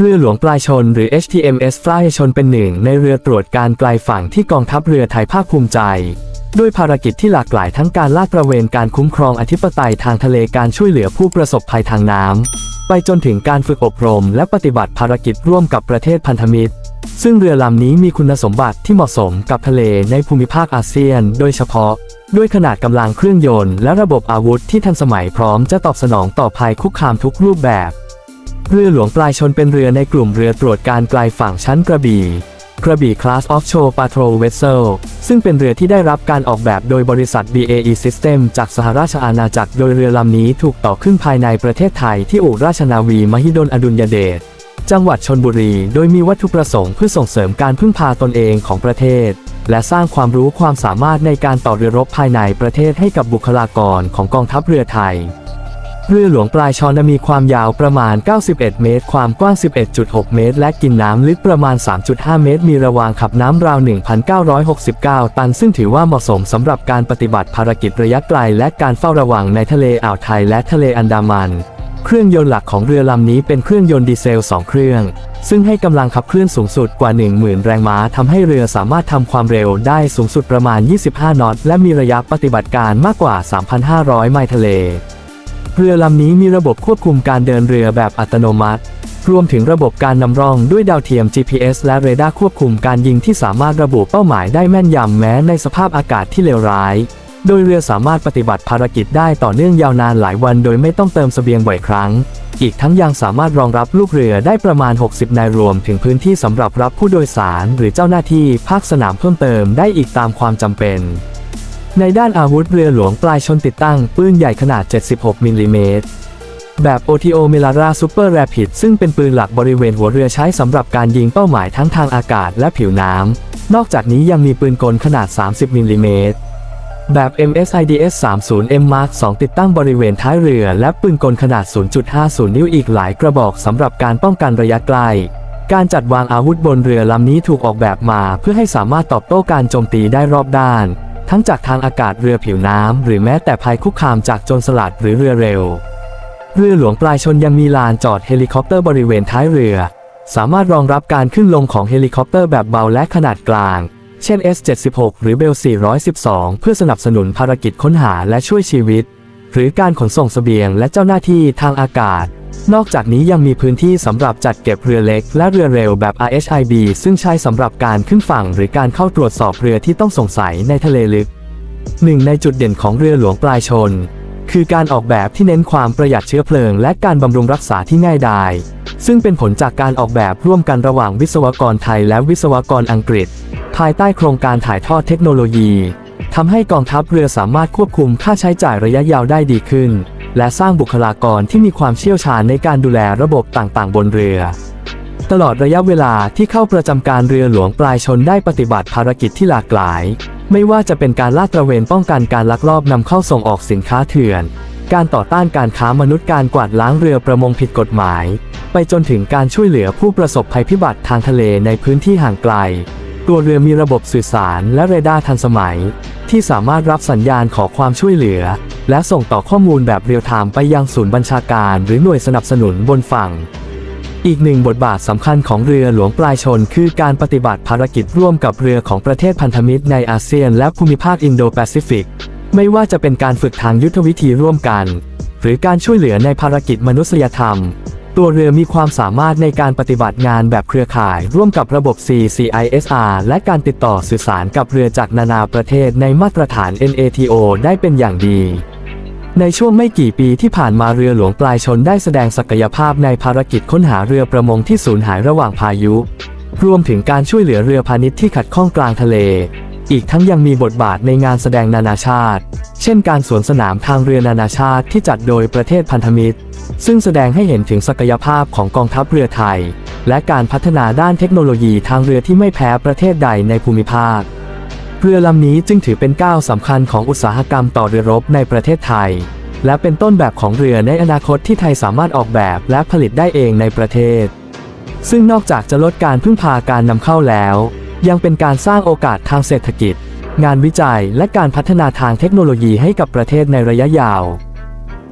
เรือหลวงปลายชนหรือ HTMS ปลายชนเป็นหนึ่งในเรือตรวจการไกลฝั่งที่กองทัพเรือไทยภาคภูมิใจ ด้วยภารกิจที่หลากหลายทั้งการลาดตระเวนการคุ้มครองอธิปไตยทางทะเลการช่วยเหลือผู้ประสบภัยทางน้ำไปจนถึงการฝึกอบรม และปฏิบัติภารกิจร่วมกับประเทศพันธมิตร ซึ่งเรือลำนี้มีคุณสมบัติที่เหมาะสมกับทะเลในภูมิภาคอาเซียน โดยเฉพาะ ด้วยขนาดกำลังเครื่องยนต์ และระบบอาวุธที่ทันสมัยพร้อมจะตอบสนองต่อภัยคุกคามทุกรูปแบบ เรือหลวงปลายชนเป็นเรือในกลุ่มเรือตรวจการไกลฝั่งชั้นกระบี่กระบี่ Class Offshore Patrol Vessel ซึ่งเป็นเรือที่ได้รับการออกแบบโดยบริษัท BAE System จากสหราชอาณาจักรโดยเรือลำนี้ถูกต่อขึ้นภายในประเทศไทยที่อู่ราชนาวีมหิดลอดุลยเดชจังหวัดชนบุรี โดยมีวัตถุประสงค์เพื่อส่งเสริมการพึ่งพาตนเองของประเทศ และสร้างความรู้ความสามารถในการต่อเรือรบภายในประเทศให้กับบุคลากรของกองทัพเรือไทย เรือหลวงปลายชอนมีความยาวประมาณ 91 เมตร ความกว้าง 11.6 เมตร และกินน้ำลึกประมาณ 3.5 เมตร มีระวางขับน้ำราว 1,969 ตัน ซึ่งถือว่าเหมาะสมสำหรับการปฏิบัติภารกิจระยะไกล และการเฝ้าระวังในทะเลอ่าวไทยและทะเลอันดามัน เครื่องยนต์หลักของเรือลำนี้เป็นเครื่องยนต์ดีเซล 2 เครื่อง ซึ่งให้กำลังขับเคลื่อนสูงสุดกว่า 10,000 แรงม้าทำให้เรือสามารถทำความเร็วได้สูงสุดประมาณ 25 นอต และมีระยะปฏิบัติการมากกว่า 3,500 ไมล์ทะเล เรือลำนี้มีระบบควบคุมการเดินเรือแบบอัตโนมัติ รวมถึงระบบการนำร่องด้วยดาวเทียม GPS และเรดาร์ควบคุมการยิงที่สามารถระบุเป้าหมายได้แม่นยำแม้ในสภาพอากาศที่เลวร้าย โดยเรือสามารถปฏิบัติภารกิจได้ต่อเนื่องยาวนานหลายวัน โดยไม่ต้องเติมเสบียงบ่อยครั้ง อีกทั้งยังสามารถรองรับลูกเรือได้ประมาณ 60 นายรวม ถึงพื้นที่สำหรับรับผู้โดยสาร หรือเจ้าหน้าที่ภาคสนามเพิ่มเติมได้อีกตามความจำเป็น ในด้านอาวุธเรือหลวงปลายชนติดตั้งปืนใหญ่ขนาด 76 มิลลิเมตร แบบ OTO m i l a r a Super Rapid ซึ่งเป็นปืนหลักบริเวณหัวเรือใช้สำหรับการยิงเป้าหมายทั้งทางอากาศและผิวน้ำ นอกจากนี้ยังมีปืนกลขนาด 30 มิลลิเมตร แบบ MSIDS 30 M Mark 2 ติดตั้งบริเวณท้ายเรือ และปืนกลขนาด 0.50 นิ้วอีกหลายกระบอกสำหรับการป้องกันระยะไกลการจัดวางอาวุธบนเรือลำนี้ถูกออกแบบมา เพื่อให้สามารถตอบโต้การโจมตีได้รอบด้าน ทั้งจากทางอากาศเรือผิวน้ำ หรือแม้แต่ภัยคุกคามจากโจรสลัดหรือเรือเร็ว เรือหลวงปลายชนยังมีลานจอดเฮลิคอปเตอร์บริเวณท้ายเรือ สามารถรองรับการขึ้นลงของเฮลิคอปเตอร์แบบเบาและขนาดกลาง เช่น S-76 หรือเบล 412 เพื่อสนับสนุนภารกิจค้นหาและช่วยชีวิต หรือการขนส่งเสบียงและเจ้าหน้าที่ทางอากาศ นอกจากนี้ยังมีพื้นที่สำหรับจัดเก็บเรือเล็กและเรือเร็วแบบ RHIB ซึ่งใช้สำหรับการขึ้นฝั่งหรือการเข้าตรวจสอบเรือที่ต้องสงสัยในทะเลลึกหนึ่งในจุดเด่นของเรือหลวงปลายชน คือการออกแบบที่เน้นความประหยัดเชื้อเพลิง และการบำรุงรักษาที่ง่ายดายซึ่งเป็นผลจากการออกแบบร่วมกันระหว่างวิศวกรไทยและวิศวกรอังกฤษ ภายใต้โครงการถ่ายทอดเทคโนโลยีทำให้กองทัพเรือสามารถควบคุมค่าใช้จ่ายระยะยาวได้ดีขึ้น และสร้างบุคลากรที่มีความเชี่ยวชาญในการดูแลระบบต่างๆ บนเรือ ตลอดระยะเวลาที่เข้าประจำการเรือหลวงปลายชนได้ปฏิบัติภารกิจที่หลากหลาย ไม่ว่าจะเป็นการลาดตระเวนป้องกันการลักลอบนำเข้าส่งออกสินค้าเถื่อน การต่อต้านการค้ามนุษย์การกวาดล้างเรือประมงผิดกฎหมาย ไปจนถึงการช่วยเหลือผู้ประสบภัยพิบัติทางทะเลในพื้นที่ห่างไกล ตัวเรือมีระบบสื่อสารและเรดาร์ทันสมัย ที่สามารถรับสัญญาณขอความช่วยเหลือ และส่งต่อข้อมูลแบบเรียลไทม์ไปยังศูนย์บัญชาการ หรือหน่วยสนับสนุนบนฝั่ง อีกหนึ่งบทบาทสำคัญของเรือหลวงปลายชน คือการปฏิบัติภารกิจร่วมกับเรือของประเทศพันธมิตรในอาเซียน และภูมิภาคอินโดแปซิฟิก ไม่ว่าจะเป็นการฝึกทางยุทธวิธีร่วมกัน หรือการช่วยเหลือในภารกิจมนุษยธรรม ตัวเรือมีความสามารถในการปฏิบัติงานแบบเครือข่าย ร่วมกับระบบ CCISR และการติดต่อสื่อสารกับเรือจากนานาประเทศในมาตรฐาน NATO ได้เป็นอย่างดีในช่วงไม่กี่ปีที่ผ่านมาเรือหลวงปลายชนได้แสดงศักยภาพในภารกิจค้นหาเรือประมงที่สูญหายระหว่างพายุ รวมถึงการช่วยเหลือเรือพาณิชย์ที่ขัดข้องกลางทะเล อีกทั้งยังมีบทบาทในงานแสดงนานาชาติ เช่นการสวนสนามทางเรือนานาชาติที่จัดโดยประเทศพันธมิตร ซึ่งแสดงให้เห็นถึงศักยภาพของกองทัพเรือไทย และการพัฒนาด้านเทคโนโลยีทางเรือที่ไม่แพ้ประเทศใดในภูมิภาค เรือลำนี้จึงถือเป็นก้าวสำคัญของอุตสาหกรรมต่อเรือรบในประเทศไทย และเป็นต้นแบบของเรือในอนาคตที่ไทยสามารถออกแบบและผลิตได้เองในประเทศ ซึ่งนอกจากจะลดการพึ่งพาการนำเข้าแล้ว ยังเป็นการสร้างโอกาสทางเศรษฐกิจ งานวิจัยและการพัฒนาทางเทคโนโลยีให้กับประเทศในระยะยาว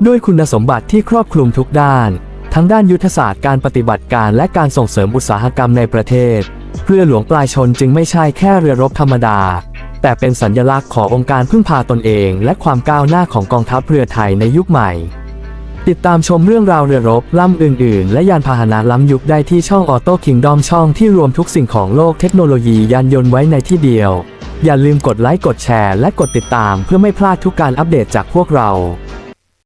ด้วยคุณสมบัติที่ครอบคลุมทุกด้าน ทั้งด้านยุทธศาสตร์การปฏิบัติการและการส่งเสริมอุตสาหกรรมในประเทศ เรือหลวงปลายชนจึงไม่ใช่แค่เรือรบธรรมดา แต่เป็นสัญลักษณ์ขององค์การพึ่งพาตนเอง และความก้าวหน้าของกองทัพเรือไทยในยุคใหม่ ติดตามชมเรื่องราวเรือรบลำอื่น ๆ และยานพาหนะล้ำยุคได้ที่ช่องออโต้คิงดอมช่องที่รวมทุกสิ่งของโลกเทคโนโลยียานยนต์ไว้ในที่เดียว อย่าลืมกดไลค์กดแชร์และกดติดตามเพื่อไม่พลาดทุกการอัปเดตจากพวกเรา